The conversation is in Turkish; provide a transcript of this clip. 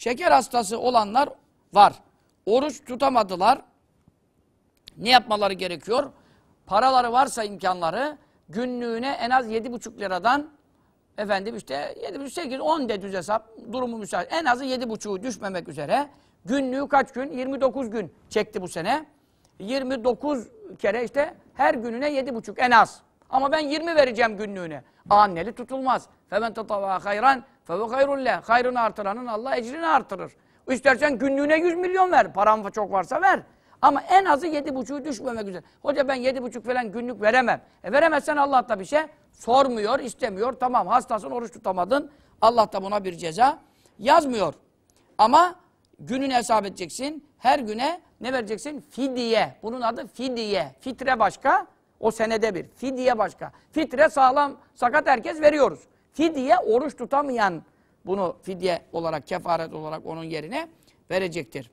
Şeker hastası olanlar var. Oruç tutamadılar. Ne yapmaları gerekiyor? Paraları varsa imkanları günlüğüne en az 7,5 liradan efendim işte 7,5 8 10 de düz hesap durumu müsait. En azı 7,5'u düşmemek üzere günlüğü kaç gün? 29 gün çekti bu sene. 29 kere işte her gününe 7,5 en az. Ama ben 20 vereceğim günlüğüne. Anneli tutulmaz. Femen tatava hayran fehu hayrun le. Hayrını artıranın Allah ecrini artırır. İstersen günlüğüne 100 milyon ver. Param çok varsa ver. Ama en azı yedi buçuğu düşmemek üzere. Hoca ben yedi buçuk falan günlük veremem. E veremezsen Allah da bir şey sormuyor, istemiyor. Tamam hastasın, oruç tutamadın. Allah da buna bir ceza yazmıyor. Ama gününü hesap edeceksin. Her güne ne vereceksin? Fidye. Bunun adı fidye. Fitre başka, o senede bir. Fidye başka. Fitre sağlam, sakat herkes veriyoruz. Fidye oruç tutamayan bunu fidye olarak, kefaret olarak onun yerine verecektir.